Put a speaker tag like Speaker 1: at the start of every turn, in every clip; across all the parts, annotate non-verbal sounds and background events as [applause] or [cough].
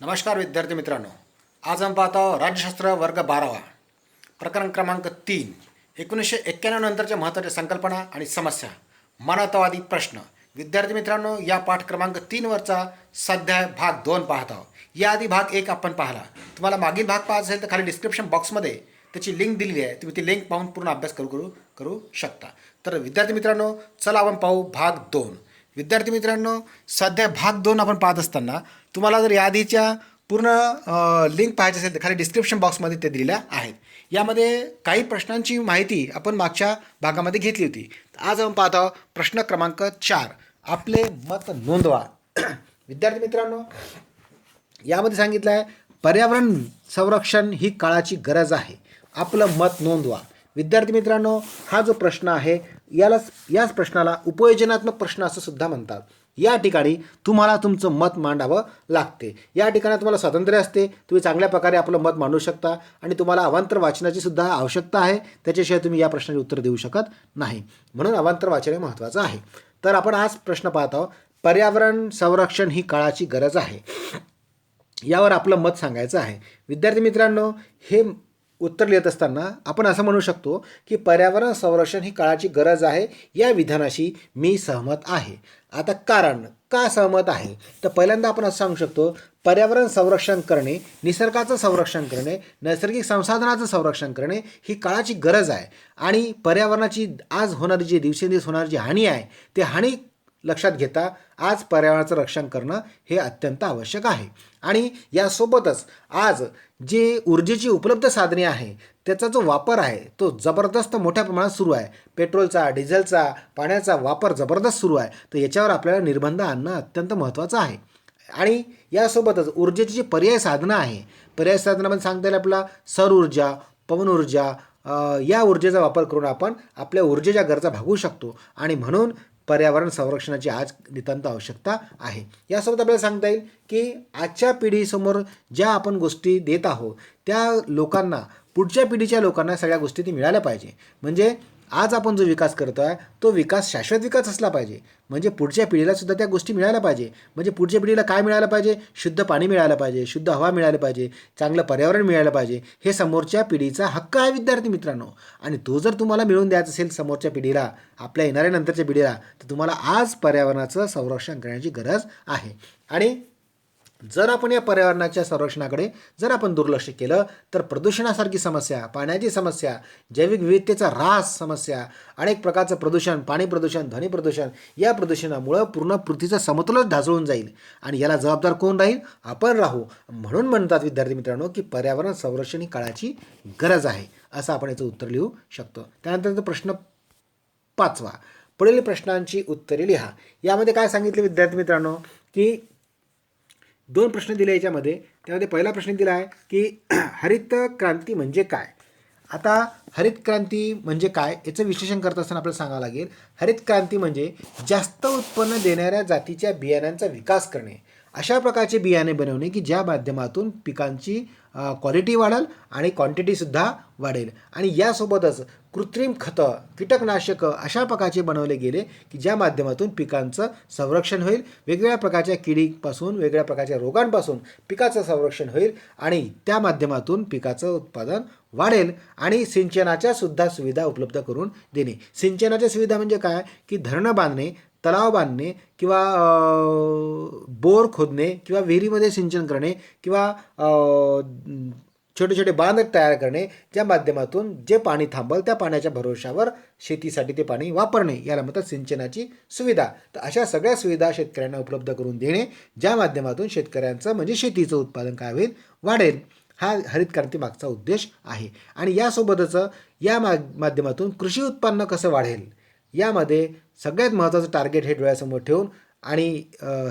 Speaker 1: नमस्कार विद्यार्थी मित्रांनो. आज आपण पाहत आहोत राज्यशास्त्र वर्ग बारावा. प्रकरण क्रमांक तीन. एकोणीसशे एक्क्याण्णव नंतरच्या महत्त्वाच्या संकल्पना आणि समस्या. मानवतावादी प्रश्न. विद्यार्थी मित्रांनो या पाठ क्रमांक तीनवरचा सध्या भाग दोन पाहत आहोत. याआधी भाग एक आपण पाहिला. तुम्हाला मागील भाग पाहत असेल तर खाली डिस्क्रिप्शन बॉक्समध्ये त्याची लिंक दिलेली आहे. तुम्ही ती लिंक पाहून पूर्ण अभ्यास करू करू करू शकता. तर विद्यार्थी मित्रांनो चला आपण पाहू भाग दोन. विद्यार्थी मित्रांनो सध्या भाग दोन आपण पाहत असताना तुम्हाला जर यादीच्या पूर्ण लिंक पाहायची असेल तर खाली डिस्क्रिप्शन बॉक्समध्ये ते दिलेल्या आहेत. यामध्ये काही प्रश्नांची माहिती आपण मागच्या भागामध्ये घेतली होती. आज आपण पाहत आहोत प्रश्न क्रमांक चार. आपले मत नोंदवा. [clears throat] विद्यार्थी मित्रांनो यामध्ये सांगितलं आहे पर्यावरण संरक्षण ही काळाची गरज आहे. आपलं मत नोंदवा. विद्यार्थी मित्रांनो हा जो प्रश्न आहे यालाच याच प्रश्नाला उपयोजनात्मक प्रश्न असं सुद्धा म्हणतात. या ठिकाणी तुम्हाला तुमचं मत मांडावं लागते. या ठिकाणी तुम्हाला स्वातंत्र्य असते तुम्ही चांगल्या प्रकारे आपलं मत मांडू शकता आणि तुम्हाला अवांतर वाचनाची सुद्धा आवश्यकता आहे त्याच्याशिवाय तुम्ही या प्रश्नाचे उत्तर देऊ शकत नाही. म्हणून अवांतर वाचन हे महत्त्वाचं आहे. तर आपण आज प्रश्न पाहत आहोत पर्यावरण संरक्षण ही काळाची गरज आहे. यावर आपलं मत सांगायचं आहे. विद्यार्थी मित्रांनो हे उत्तर लिहित असताना आपण असं म्हणू शकतो की पर्यावरण संरक्षण ही काळाची गरज आहे या विधानाशी मी सहमत आहे. आता कारण का सहमत आहे? तर पहिल्यांदा आपण असं सांगू शकतो पर्यावरण संरक्षण करणे निसर्गाचं संरक्षण करणे नैसर्गिक संसाधनाचं संरक्षण करणे ही काळाची गरज आहे. आणि पर्यावरणाची आज होणारी जी दिवसेंदिवस होणारी जी हानी आहे ते हानी लक्षात घेता आज पर्यावरणाचं रक्षण करणं हे अत्यंत आवश्यक आहे. आणि यासोबतच आज जी ऊर्जेची उपलब्ध साधने आहे त्याचा जो वापर आहे तो जबरदस्त मोठ्या प्रमाणात सुरू आहे. पेट्रोलचा डिझेलचा पाण्याचा वापर जबरदस्त सुरू आहे. तर याच्यावर आपल्याला निर्बंध आणणं अत्यंत महत्त्वाचं आहे. आणि यासोबतच ऊर्जेची जी पर्याय साधनं आहे पर्याय साधनामध्ये सांगता येईल आपला सौर ऊर्जा पवन ऊर्जा या ऊर्जेचा वापर करून आपण आपल्या ऊर्जेच्या गरजा भागवू शकतो. आणि म्हणून पर्यावरण संरक्षणाची आज नितांत आवश्यकता आहे. यासोबत आपल्याला सांगता येईल की आजच्या पिढीसमोर ज्या आपण गोष्टी देत आहोत त्या लोकांना पुढच्या पिढीच्या लोकांना सगळ्या गोष्टी ती मिळाल्या पाहिजे. म्हणजे आज आपण जो विकास करतो आहे तो विकास शाश्वत विकास असला पाहिजे. म्हणजे पुढच्या पिढीला सुद्धा त्या गोष्टी मिळायला पाहिजे. म्हणजे पुढच्या पिढीला काय मिळायला पाहिजे? शुद्ध पाणी मिळालं पाहिजे शुद्ध हवा मिळायला पाहिजे चांगलं पर्यावरण मिळायला पाहिजे. हे समोरच्या पिढीचा हक्क आहे विद्यार्थी मित्रांनो. आणि तो जर तुम्हाला मिळवून द्यायचा असेल समोरच्या पिढीला आपल्या येणाऱ्या नंतरच्या पिढीला तर तुम्हाला आज पर्यावरणाचं संरक्षण करण्याची गरज आहे. आणि जर आपण या पर्यावरणाच्या संरक्षणाकडे जर आपण दुर्लक्ष केलं तर प्रदूषणासारखी समस्या पाण्याची समस्या जैविक विविधतेचा ऱ्हास समस्या अनेक प्रकारचं प्रदूषण पाणी प्रदूषण ध्वनी प्रदूषण या प्रदूषणामुळं पूर्ण पृथ्वीचा समतोलच ढासळून जाईल. आणि याला जबाबदार कोण राहील? आपण राहू. म्हणून म्हणतात विद्यार्थी मित्रांनो की पर्यावरण संरक्षण ही काळाची गरज आहे असं आपण याचं उत्तर लिहू शकतो. त्यानंतर प्रश्न पाचवा. पुढील प्रश्नांची उत्तरे लिहा. यामध्ये काय सांगितले विद्यार्थी मित्रांनो? की दोन प्रश्न दिले याच्यामध्ये. त्यामध्ये पहिला प्रश्न दिला आहे की [clears throat] हरित क्रांती म्हणजे काय? आता हरित क्रांती म्हणजे काय याचं विश्लेषण करत असताना आपल्याला सांगावं लागेल. हरित क्रांती म्हणजे जास्त उत्पन्न देणाऱ्या जातीच्या बियाण्यांचा विकास करणे. अशा प्रकारचे बियाणे बनवणे की ज्या माध्यमातून पिकांची क्वालिटी वाढेल आणि क्वांटिटीसुद्धा वाढेल. आणि यासोबतच कृत्रिम खतं कीटकनाशकं अशा प्रकारचे बनवले गेले की ज्या माध्यमातून पिकांचं संरक्षण होईल. वेगवेगळ्या प्रकारच्या किडीपासून वेगळ्या प्रकारच्या रोगांपासून पिकाचं संरक्षण होईल आणि त्या माध्यमातून पिकाचं उत्पादन वाढेल आणि सिंचनाच्या सुद्धा सुविधा उपलब्ध करून देणे. सिंचनाच्या सुविधा म्हणजे काय? की धरणं बांधणे तलाव बांधणे किंवा बोर खोदणे किंवा विहिरीमध्ये सिंचन करणे किंवा छोटे छोटे बांध तयार करणे ज्या माध्यमातून जे पाणी थांबल त्या पाण्याच्या भरोशावर शेतीसाठी ते पाणी वापरणे याला म्हणतात सिंचनाची सुविधा. तर अशा सगळ्या सुविधा शेतकऱ्यांना उपलब्ध करून देणे ज्या माध्यमातून शेतकऱ्यांचं म्हणजे शेतीचं उत्पादन काय होईल? वाढेल. हा हरित क्रांती मागचा उद्देश आहे. आणि यासोबतच या मा माध्यमातून कृषी उत्पन्न कसं वाढेल? यामध्ये सगळ्यात महत्त्वाचं टार्गेट हे डोळ्यासमोर ठेवून आणि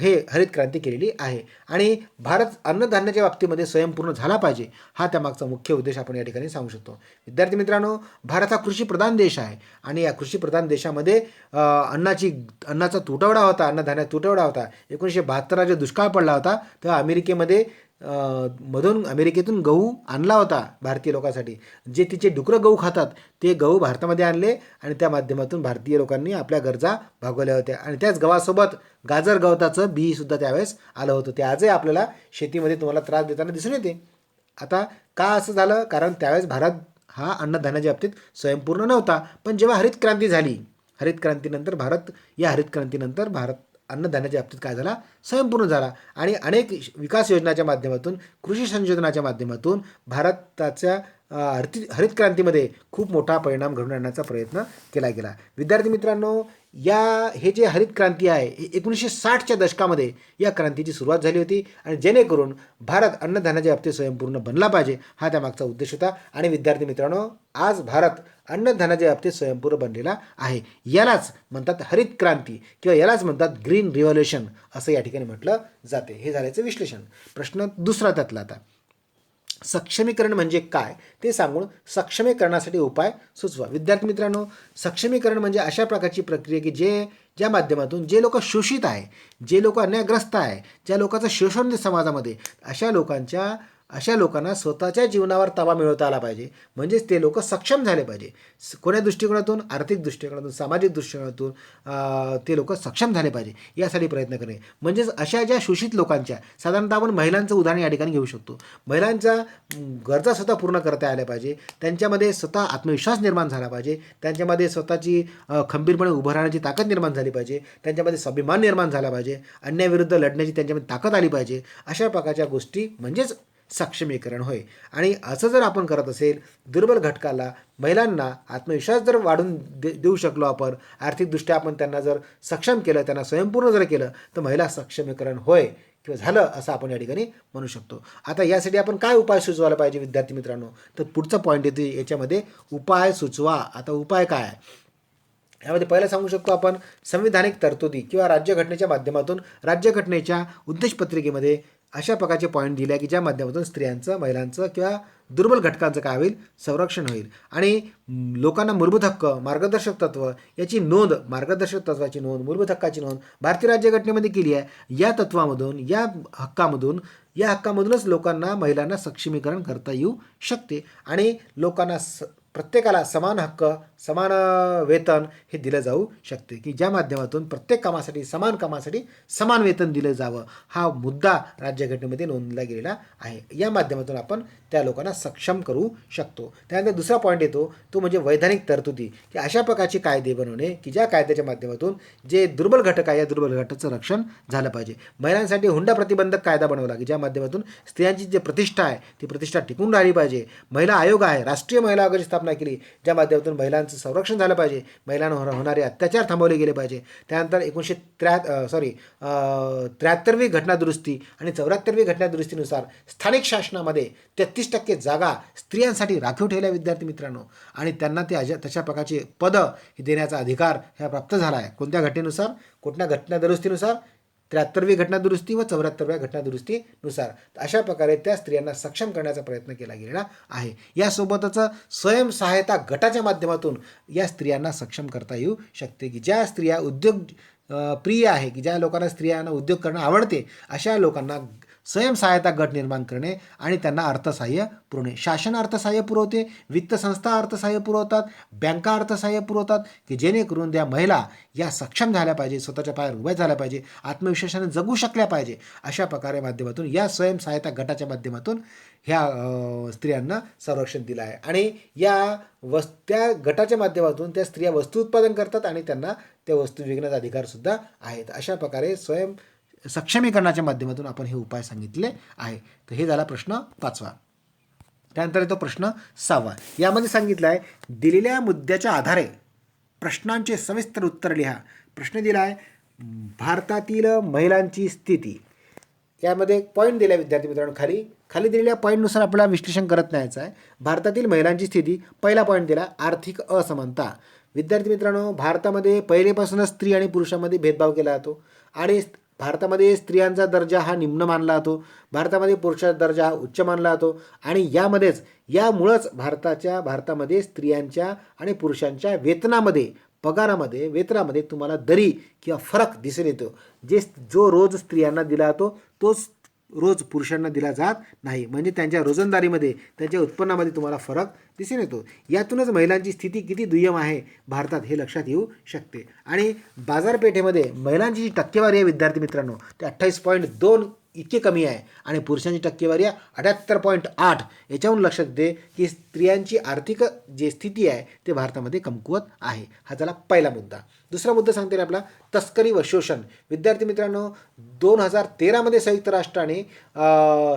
Speaker 1: हे हरित क्रांती केलेली आहे. आणि भारत अन्नधान्याच्या बाबतीमध्ये स्वयंपूर्ण झाला पाहिजे हा त्यामागचा मुख्य उद्देश आपण या ठिकाणी सांगू शकतो. विद्यार्थी मित्रांनो भारत हा कृषीप्रधान देश आहे आणि या कृषीप्रधान देशामध्ये अन्नाची अन्नाचा तुटवडा होता अन्नधान्याचा तुटवडा होता. एकोणीसशे बहात्तरला जो दुष्काळ पडला होता तेव्हा अमेरिकेमध्ये मधून अमेरिकेतून गहू आणला होता भारतीय लोकांसाठी. जे तिचे डुकरं गहू खातात ते गहू भारतामध्ये आणले आणि त्या माध्यमातून भारतीय लोकांनी आपल्या गरजा भागवल्या होत्या. आणि त्याच गव्हासोबत गाजर गवताचं बीसुद्धा त्यावेळेस आलं होतं. ते आजही आपल्याला शेतीमध्ये तुम्हाला त्रास देताना दिसून येते. आता का असं झालं? कारण त्यावेळेस भारत हा अन्नधान्याच्या बाबतीत स्वयंपूर्ण नव्हता. पण जेव्हा हरित क्रांती झाली हरित क्रांतीनंतर भारत या हरित क्रांतीनंतर भारत अन्नधान्याच्या बाबतीत काय झाला? स्वयंपूर्ण झाला. आणि अनेक विकास योजनाच्या माध्यमातून कृषी संशोधनाच्या माध्यमातून भारताच्या हरित हरित क्रांतीमध्ये खूप मोठा परिणाम घडून आणण्याचा प्रयत्न केला गेला. विद्यार्थी मित्रांनो या हे जे हरित क्रांती आहे हे एकोणीसशे साठच्या दशकामध्ये या क्रांतीची सुरुवात झाली होती आणि जेणेकरून भारत अन्नधान्याच्या बाबतीत स्वयंपूर्ण बनला पाहिजे हा त्यामागचा उद्देश होता. आणि विद्यार्थी मित्रांनो आज भारत अन्नधान्याच्या बाबतीत स्वयंपूर्ण बनलेला आहे. यालाच म्हणतात हरित क्रांती किंवा यालाच म्हणतात ग्रीन रिव्हॉल्युशन असं या ठिकाणी म्हटलं जाते. हे झाल्याचं विश्लेषण. प्रश्न दुसरा त्यातला आता. सक्षमीकरण म्हणजे काय? ते सांगून सक्षमीकरणासाठी उपाय सुचवा. विद्यार्थी मित्रांनो सक्षमीकरण म्हणजे अशा प्रकारची प्रक्रिया की जे ज्या माध्यमातून जे लोक शोषित आहे जे लोक अन्यायग्रस्त आहे ज्या लोकांचं शोषण समाजामध्ये अशा लोकांच्या अशा लोकांना स्वतःच्या जीवनावर ताबा मिळवता आला पाहिजे. म्हणजेच ते लोक सक्षम झाले पाहिजे. कोण्या दृष्टिकोनातून? आर्थिक दृष्टिकोनातून? सामाजिक दृष्टिकोनातून? ते लोक सक्षम झाले पाहिजे. यासाठी प्रयत्न करणे. म्हणजेच अशा ज्या शोषित लोकांच्या साधारणतः आपण महिलांचं उदाहरण या ठिकाणी घेऊ शकतो. महिलांच्या गरजा स्वतः पूर्ण करता आल्या पाहिजे. त्यांच्यामध्ये स्वतः आत्मविश्वास निर्माण झाला पाहिजे. त्यांच्यामध्ये स्वतःची खंबीरपणे उभं राहण्याची ताकद निर्माण झाली पाहिजे. त्यांच्यामध्ये स्वाभिमान निर्माण झाला पाहिजे. अन्यायाविरुद्ध लढण्याची त्यांच्यामध्ये ताकद आली पाहिजे. अशा प्रकारच्या गोष्टी म्हणजेच सक्षमीकरण होय. आणि असं जर आपण करत असेल दुर्बल घटकाला महिलांना आत्मविश्वास जर वाढून दे देऊ शकलो आपण आर्थिकदृष्ट्या आपण त्यांना जर सक्षम केलं त्यांना स्वयंपूर्ण जर केलं तर महिला सक्षमीकरण होय किंवा झालं असं आपण या ठिकाणी म्हणू शकतो. आता यासाठी आपण काय उपाय सुचवायला पाहिजे विद्यार्थी मित्रांनो? तर पुढचा पॉईंट येतो याच्यामध्ये उपाय सुचवा. आता उपाय काय? आहे यामध्ये पहिलं सांगू शकतो आपण संविधानिक तरतुदी किंवा राज्यघटनेच्या माध्यमातून राज्यघटनेच्या उद्देशपत्रिकेमध्ये अशा प्रकारचे पॉईंट दिले आहे की ज्या माध्यमातून स्त्रियांचं महिलांचं किंवा दुर्बल घटकांचं काय होईल? संरक्षण होईल. आणि लोकांना मूलभूत हक्क मार्गदर्शक तत्व याची नोंद मार्गदर्शक तत्वाची नोंद मूलभूत हक्काची नोंद भारतीय राज्यघटनेमध्ये केली आहे. या तत्वामधून या हक्कामधून या हक्कामधूनच लोकांना महिलांना सक्षमीकरण करता येऊ शकते. आणि लोकांना स प्रत्येकाला समान हक्क समान वेतन हे दिलं जाऊ शकते. की ज्या माध्यमातून प्रत्येक कामासाठी समान कामासाठी समान वेतन दिलं जावं हा मुद्दा राज्यघटनेमध्ये नोंदला गेलेला आहे. या माध्यमातून आपण त्या लोकांना सक्षम करू शकतो. त्यानंतर दुसरा पॉईंट येतो तो म्हणजे वैधानिक तरतुदी. की अशा प्रकारचे कायदे बनवणे की ज्या कायद्याच्या माध्यमातून जे दुर्बल घटक आहे या दुर्बल घटकाचं रक्षण झालं पाहिजे. महिलांसाठी हुंडा प्रतिबंधक कायदा बनवला की ज्या माध्यमातून स्त्रियांची जी प्रतिष्ठा आहे ती प्रतिष्ठा टिकून राहिली पाहिजे. महिला आयोग आहे राष्ट्रीय महिला आयोगाची स्थापना केली ज्या माध्यमातून महिलांचं संरक्षण झालं पाहिजे महिलांवर हो-, होणारे अत्याचार थांबवले गेले पाहिजे. त्यानंतर एकोणीसशे त्र्या सॉरी त्र्याहत्तरवी घटनादुरुस्ती आणि चौऱ्याहत्तरवी घटनादुरुस्तीनुसार स्थानिक शासनामध्ये तेहतीस टक्के जागा स्त्रियांसाठी राखीव ठेवल्या विद्यार्थी मित्रांनो. आणि त्यांना ते अशा तशा प्रकारचे पदं देण्याचा अधिकार ह्या प्राप्त झाला आहे. कोणत्या घटनेनुसार? कुठल्या घटनादुरुस्तीनुसार? त्र्याहत्तरवी घटनादुरुस्ती व चौऱ्याहत्तरव्या घटनादुरुस्तीनुसार. अशा प्रकारे त्या स्त्रियांना सक्षम करण्याचा प्रयत्न केला गेलेला आहे. यासोबतच स्वयंसहायता गटाच्या माध्यमातून या स्त्रियांना सक्षम करता येऊ शकते की ज्या स्त्रिया उद्योग प्रिय आहे की ज्या लोकांना स्त्रियांना उद्योग करणं आवडते अशा लोकांना स्वयंसहायता गट निर्माण करणे आणि त्यांना अर्थसहाय्य पुरवणे. शासन अर्थसहाय्य पुरवते वित्त संस्था अर्थसहाय्य पुरवतात बँका अर्थसहाय्य पुरवतात की जेणेकरून त्या महिला या सक्षम झाल्या पाहिजे स्वतःच्या पायावर उभ्या झाल्या पाहिजे आत्मविश्वासाने जगू शकल्या पाहिजे अशा प्रकारे माध्यमातून या स्वयंसहायता गटाच्या माध्यमातून ह्या स्त्रियांना संरक्षण दिलं आहे. आणि या वस् त्या गटाच्या माध्यमातून त्या स्त्रिया वस्तू उत्पादन करतात आणि त्यांना त्या वस्तू विकण्याचा अधिकारसुद्धा आहेत. अशा प्रकारे स्वयं सक्षमीकरणाच्या माध्यमातून आपण हे उपाय सांगितले आहे. तर हे झाला प्रश्न पाचवा. त्यानंतर येतो प्रश्न सहावा. यामध्ये सांगितलं आहे दिलेल्या मुद्द्याच्या आधारे प्रश्नांचे सविस्तर उत्तर लिहा. प्रश्न दिला आहे भारतातील महिलांची स्थिती. यामध्ये एक पॉईंट दिला विद्यार्थी मित्रांनो खाली. खाली दिलेल्या पॉईंटनुसार आपल्याला विश्लेषण करत न्यायचं आहे. भारतातील महिलांची स्थिती पहिला पॉईंट दिला आर्थिक असमानता. विद्यार्थी मित्रांनो भारतामध्ये पहिलेपासूनच स्त्री आणि पुरुषामध्ये भेदभाव केला जातो. आणि भारतामध्ये स्त्रियांचा दर्जा हा निम्न मानला जातो. भारतामध्ये पुरुषाचा दर्जा हा उच्च मानला जातो. आणि यामध्येच यामुळंच भारताच्या भारतामध्ये स्त्रियांच्या आणि पुरुषांच्या वेतनामध्ये पगारामध्ये वेतनामध्ये तुम्हाला दरी किंवा फरक दिसून येतो. जे जो रोज स्त्रियांना दिला जातो तोच रोज पुरुषांना दिला जात नाही. म्हणजे त्यांच्या रोजंदारीमध्ये त्यांच्या उत्पन्नामध्ये तुम्हाला फरक दिसून येतो. यातूनच महिलांची स्थिती किती दुय्यम आहे भारतात हे लक्षात येऊ शकते. आणि बाजारपेठेमध्ये महिलांची जी टक्केवारी आहे विद्यार्थी मित्रांनो ते अठ्ठावीस पॉईंट दोन इतकी कमी आहे. आणि पुरुषांची टक्केवारी आहे अठ्याहत्तर पॉईंट आठ. याच्याहून लक्षात दे की स्त्रियांची आर्थिक जी स्थिती आहे ते भारतामध्ये कमकुवत आहे. हा झाला पहिला मुद्दा. दुसरा मुद्दा सांगते आपला तस्करी व शोषण. विद्यार्थी मित्रांनो दोन हजार तेरामध्ये संयुक्त राष्ट्राने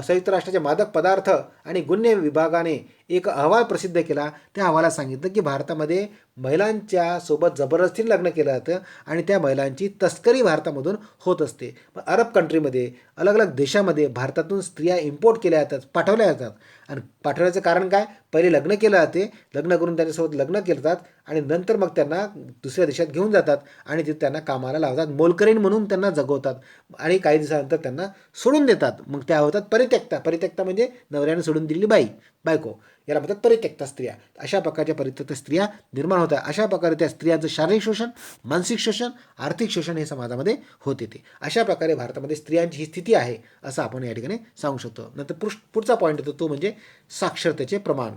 Speaker 1: संयुक्त राष्ट्राचे मादक पदार्थ आणि गुन्हे विभागाने एक अहवाल प्रसिद्ध केला. त्या अहवालात सांगितलं की भारतामध्ये महिलांच्या सोबत जबरदस्तीने लग्न केलं जातं आणि त्या महिलांची तस्करी भारतामधून होत असते. अरब कंट्रीमध्ये अलग अलग देशामध्ये भारतातून स्त्रिया इम्पोर्ट केल्या जातात पाठवल्या जातात. आणि पाठवण्याचं कारण काय? पहिले लग्न केलं जाते लग्न करून त्यांच्यासोबत लग्न करतात आणि नंतर मग त्यांना दुसऱ्या देशात घेऊन जातात आणि तिथे त्यांना कामाला लावतात. मोलकरीण म्हणून त्यांना जगवतात आणि काही दिवसानंतर त्यांना सोडून देतात. मग त्या होतात परित्यक्ता. परित्यक्ता म्हणजे नवऱ्याने सोडून दिलेली बाई बायको. याला म्हणतात परित्यक्ता स्त्रिया. अशा प्रकारच्या परित्यक्त स्त्रिया निर्माण होतात. अशा प्रकारे त्या स्त्रियांचं शारीरिक शोषण मानसिक शोषण आर्थिक शोषण हे समाजामध्ये होत येते. अशा प्रकारे भारतामध्ये स्त्रियांची ही स्थिती आहे असं आपण या ठिकाणी सांगू शकतो. नंतर पुरुष पुढचा पॉईंट येतो तो म्हणजे साक्षरतेचे प्रमाण.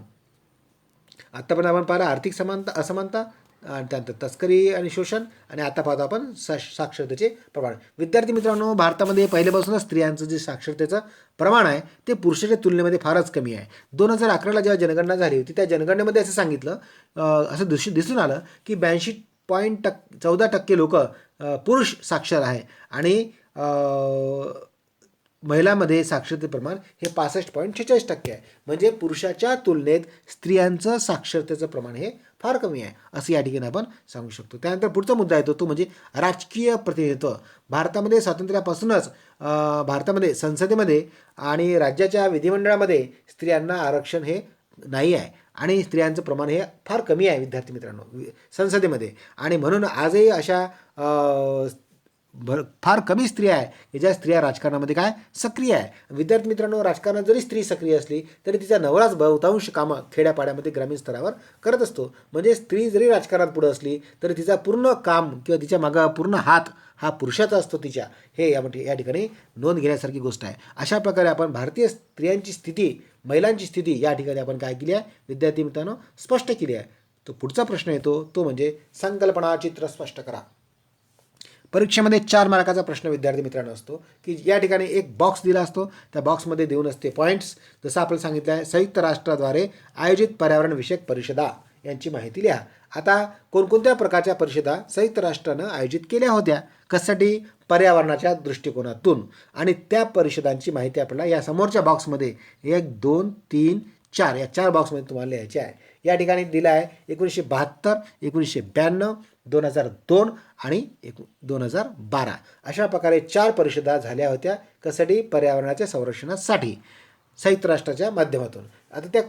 Speaker 1: आत्तापर्यंत आपण पाहिलं आर्थिक समानता असमानता आणि त्यानंतर तस्करी आणि शोषण आणि आता पाहतो आपण सा साक्षरतेचे प्रमाण. विद्यार्थी मित्रांनो भारतामध्ये पहिल्यापासूनच स्त्रियांचं जे साक्षरतेचं प्रमाण आहे ते पुरुषाच्या तुलनेमध्ये फारच कमी आहे. दोन हजार अकराला जेव्हा जनगणना झाली होती त्या जनगणनेमध्ये असं सांगितलं असं दिस दिसून आलं की ब्याऐंशी पॉईंट टक् चौदा टक्के लोक पुरुष साक्षर आहे. आणि महिलामध्ये साक्षरते प्रमाण हे पासष्ट पॉईंट छेचाळीस टक्के आहे. म्हणजे पुरुषाच्या तुलनेत स्त्रियांचं साक्षरतेचं प्रमाण हे फार कमी आहे असं या ठिकाणी आपण सांगू शकतो. त्यानंतर पुढचा मुद्दा येतो तो म्हणजे राजकीय प्रतिनिधित्व. भारतामध्ये स्वातंत्र्यापासूनच भारतामध्ये संसदेमध्ये आणि राज्याच्या विधिमंडळामध्ये स्त्रियांना आरक्षण हे नाही आहे. आणि स्त्रियांचं प्रमाण हे फार कमी आहे विद्यार्थी मित्रांनो संसदेमध्ये. आणि म्हणून आजही अशा भर फार कमी स्त्रिया आहे. की ज्या स्त्रिया राजकारणामध्ये काय? सक्रिय आहे. विद्यार्थी मित्रांनो राजकारणात जरी स्त्री सक्रिय असली तरी तिचा नवराच बहुतांश कामं खेड्यापाड्यामध्ये ग्रामीण स्तरावर करत असतो. म्हणजे स्त्री जरी राजकारणात पुढे असली तरी तिचा पूर्ण काम किंवा तिच्या मागं पूर्ण हात हा पुरुषाचा असतो तिच्या. हे या या ठिकाणी नोंद घेण्यासारखी गोष्ट आहे. अशा प्रकारे आपण भारतीय स्त्रियांची स्थिती महिलांची स्थिती या ठिकाणी आपण काय केली आहे? विद्यार्थी मित्रांनो स्पष्ट केली आहे. तो पुढचा प्रश्न येतो तो म्हणजे संकल्पना चित्र स्पष्ट करा. परीक्षेमध्ये चार मार्काचा प्रश्न विद्यार्थी मित्रांनो असतो की या ठिकाणी एक बॉक्स दिला असतो. त्या बॉक्समध्ये देऊन असते पॉईंट्स जसं आपल्याला सांगितलं आहे संयुक्त राष्ट्राद्वारे आयोजित पर्यावरणविषयक परिषदा यांची माहिती लिहा. आता कोणकोणत्या प्रकारच्या परिषदा संयुक्त राष्ट्रानं आयोजित केल्या होत्या? कशासाठी? पर्यावरणाच्या दृष्टिकोनातून. आणि त्या परिषदांची माहिती आपल्याला या समोरच्या बॉक्समध्ये एक दोन तीन चार या चार बॉक्समध्ये तुम्हाला लिहायचे आहे. या ठिकाणी दिलं आहे एकोणीसशे बहात्तर एकोणीसशे ब्याण्णव दोन हजार दोन आणि एक दोन हजार बारा. अशा प्रकारे चार परिषदा झाल्या होत्या कसाठी पर्यावरणाच्या संरक्षणासाठी. संयुक्त राष्ट्राच्या माध्यमातून. आता त्या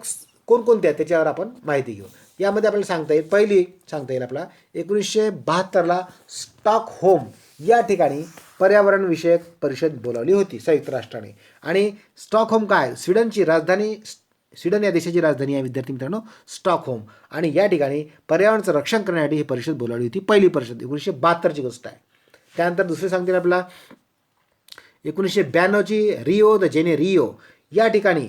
Speaker 1: कोणकोणत्या? त्याच्यावर आपण माहिती घेऊ. यामध्ये आपल्याला सांगता येईल. पहिली सांगता येईल आपला. एकोणीसशे बहात्तरला स्टॉक होम या ठिकाणी पर्यावरणविषयक परिषद बोलावली होती संयुक्त राष्ट्राने. आणि स्टॉकहोम काय? स्वीडनची राजधानी स्वीडन या देशाची राजधानी आहे विद्यार्थी मित्रांनो स्टॉकहोम. आणि या ठिकाणी पर्यावरणाचं रक्षण करण्यासाठी ही परिषद बोलावली होती पहिली परिषद एकोणीसशे बहात्तरची गोष्ट आहे. त्यानंतर दुसरे सांगतील आपला एकोणीसशे ब्याण्णवची रिओ द जेने रिओ या ठिकाणी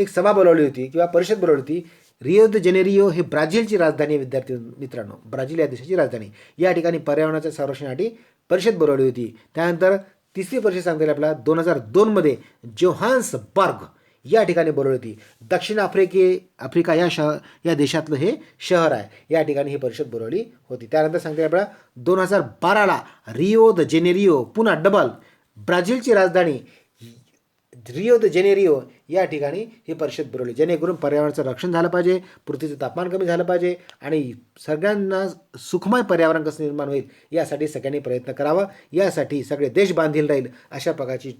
Speaker 1: एक सभा बोलावली होती किंवा परिषद बोलावली होती. रिओ द जेनेरिओ हे ब्राझीलची राजधानी आहे विद्यार्थी मित्रांनो ब्राझील या देशाची राजधानी. या ठिकाणी पर्यावरणाच्या संरक्षणासाठी परिषद बोलावली होती. त्यानंतर तिसरी परिषद सांगता येईल आपला दोन हजार दोनमध्ये जोहान्स बर्ग या ठिकाणी बोलवली होती. दक्षिण आफ्रिके आफ्रिका या शह या देशातलं हे शहर आहे. या ठिकाणी ही परिषद बोलवली होती. त्यानंतर सांगता येईल आपल्याला दोन हजार बाराला रिओ द जेनेरिओ पुन्हा डबल ब्राझीलची राजधानी रिओ द जेनेरिओ या ठिकाणी ही परिषद बोलवली. जेणेकरून पर्यावरणाचं रक्षण झालं पाहिजे पृथ्वीचं तापमान कमी झालं पाहिजे आणि सगळ्यांना सुखमय पर्यावरण कसं निर्माण होईल यासाठी सगळ्यांनी प्रयत्न करावा. यासाठी सगळे देश बांधील राहील अशा प्रकारची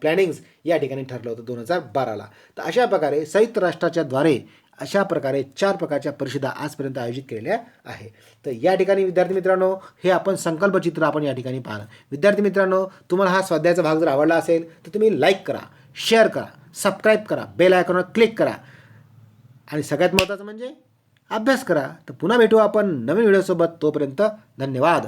Speaker 1: प्लॅनिंग्स या ठिकाणी ठरलं होतं दोन हजार बाराला. तर अशा प्रकारे संयुक्त राष्ट्राच्या द्वारे अशा प्रकारे चार प्रकारच्या परिषदा आजपर्यंत आयोजित केलेल्या आहे. तर या ठिकाणी विद्यार्थी मित्रांनो हे आपण संकल्पचित्र आपण या ठिकाणी पाहणार. विद्यार्थी मित्रांनो तुम्हाला हा स्वाध्यायाचा भाग जर आवडला असेल तर तुम्ही लाईक करा शेअर करा सबस्क्राईब करा बेल आयकॉनवर क्लिक करा. आणि सगळ्यात महत्त्वाचं म्हणजे अभ्यास करा. तर पुन्हा भेटू आपण नवीन व्हिडिओसोबत तोपर्यंत धन्यवाद.